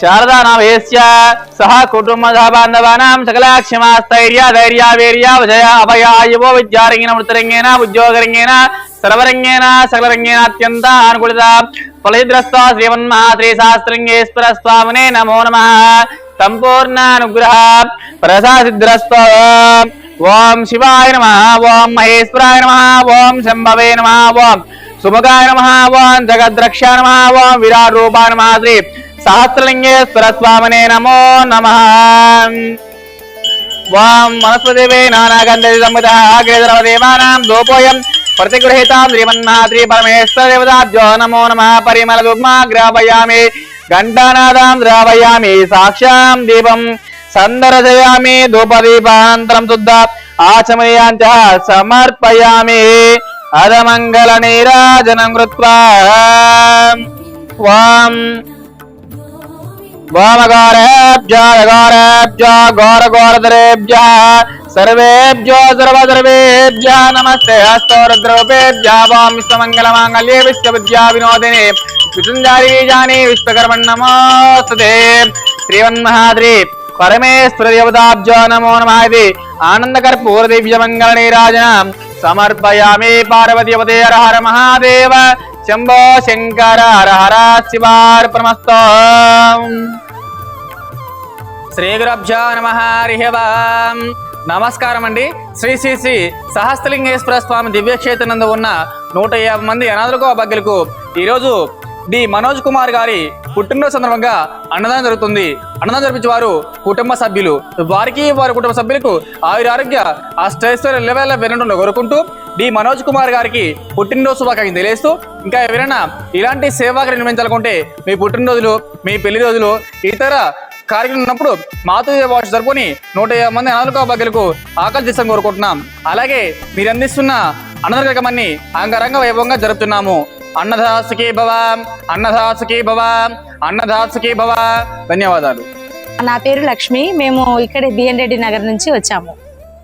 శారదా నవేశ్య సహ కుటుంబ బాంధవానాం సకలాక్షమాస్థైర్య ధైర్య వీర్య విజయ అభయ ఆయువో విద్యారంగేన వృత్తరంగేన ఉద్యోగరంగేన సర్వరంగేన సకలరంగేన అత్యంత అనుకూలిత ఫలహిద్రస్త శ్రీమన్మహా శ్రీ శాస్త్రంగేశ్వర స్వామినే నమో నమ సంపూర్ణ అనుగ్రహ ప్రసాదిద్రస్త ఓం శివాయ నమ ఓం మహేశ్వరాయ నమ ఓం శంభవే నమ ఓం సుముఖాయ నమ ఓం జగద్రక్ష నమ ఓం విరాట్ రూపాయ నమ శ్రీ సహస్రలింగేశ్వర స్వామినే నమో నమ. వాం మనస్వదేవే నానాగంధేవానాం దోపోయం ప్రతిగృహీతాం శ్రీమన్నాద్రి పరమేశ్వర దేవతాభ్యో నమో నమ. పరిమళ దుగ్మా గ్రాపయామి ఘంటానాదాం ద్రావయామి సాక్ష్యాం దీపం సందర్శయామి ధూపదీపానంతరం శుద్ధ ఆచమనీయాంచ సమర్పయామి. అధమంగళ నీరాజనం కృత్వా. వాం वाम गौर गौर गौरधरेभ्य सर्व सर्वसर्वेभ्य नमस्ते। हस्तौद्रवे मंगल मंगल्ये हस्तौरुद्ररूपेभ्य वां विश्वमङ्गलमाङ्गल्ये विश्वविद्याविनोदिने। विसुञ्जारीबीजानि विश्वकर्मन् नमोऽस्तुते परमेश्वर परमेश्वरदेवताब्ज नमो नम आनंद कर्पूर दिव्य नमः इति आनन्दकर्पूरदिव्यमङ्गलनीराजनां समर्पयामि पार्वतीपते हर हर महादेव। शम्भो शंकर हर हर शिवार्पणमस्तु। శ్రీ గురభ్యో నమ హరి నమస్కారం అండి శ్రీ శ్రీ శ్రీ సహస్రలింగేశ్వర స్వామి దివ్యక్షేత్రనందు ఉన్న నూట యాభై మంది అనాథులకు అభగ్యులకు ఈరోజు డి మనోజ్ కుమార్ గారి పుట్టినరోజు సందర్భంగా అన్నదానం జరుగుతుంది. అన్నదానం జరిపించే వారు కుటుంబ సభ్యులు. వారికి వారి కుటుంబ సభ్యులకు ఆయుర ఆరోగ్య అష్టైశ్వర్య లెవెల్ వెనుండు కోరుకుంటూ డి మనోజ్ కుమార్ గారికి పుట్టినరోజు శుభాకాంక్షలు తెలియజేస్తూ ఇంకా ఎవరైనా ఇలాంటి సేవా నిర్మించాలనుకుంటే మీ పుట్టినరోజులు మీ పెళ్ళి రోజులు ఇతర కార్యక్రమం ఉన్నప్పుడు మాతృ భాష జరుపుకొని నూట యాభై మంది అనాథులకు భాగ్యులకు ఆకలి తీసం కోరుకుంటున్నాం. అలాగే మీరు అందిస్తున్న అన్నదాన కార్యక్రమాన్ని అంగరంగ వైభవంగా జరుపుతున్నాము. అన్నదాసుకి భవ అన్నదాసుకి భవ అన్నదాసుకి భవ. ధన్యవాదాలు. నా పేరు లక్ష్మి. మేము ఇక్కడే బిఎన్ రెడ్డి నగర్ నుంచి వచ్చాము.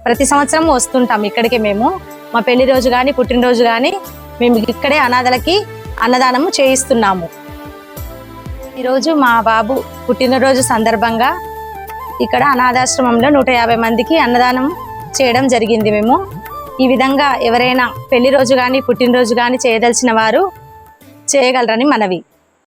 ప్రతి సంవత్సరం వస్తుంటాం ఇక్కడికి మేము. మా పెళ్ళి రోజు కానీ పుట్టినరోజు కానీ మేము ఇక్కడే అనాథలకి అన్నదానము చేయిస్తున్నాము. ఈరోజు మా బాబు పుట్టినరోజు సందర్భంగా ఇక్కడ అనాథాశ్రమంలో నూట యాభై మందికి అన్నదానం చేయడం జరిగింది మేము. ఈ విధంగా ఎవరైనా పెళ్ళి రోజు కానీ పుట్టినరోజు కానీ చేయదలిచిన వారు చేయగలరని మనవి.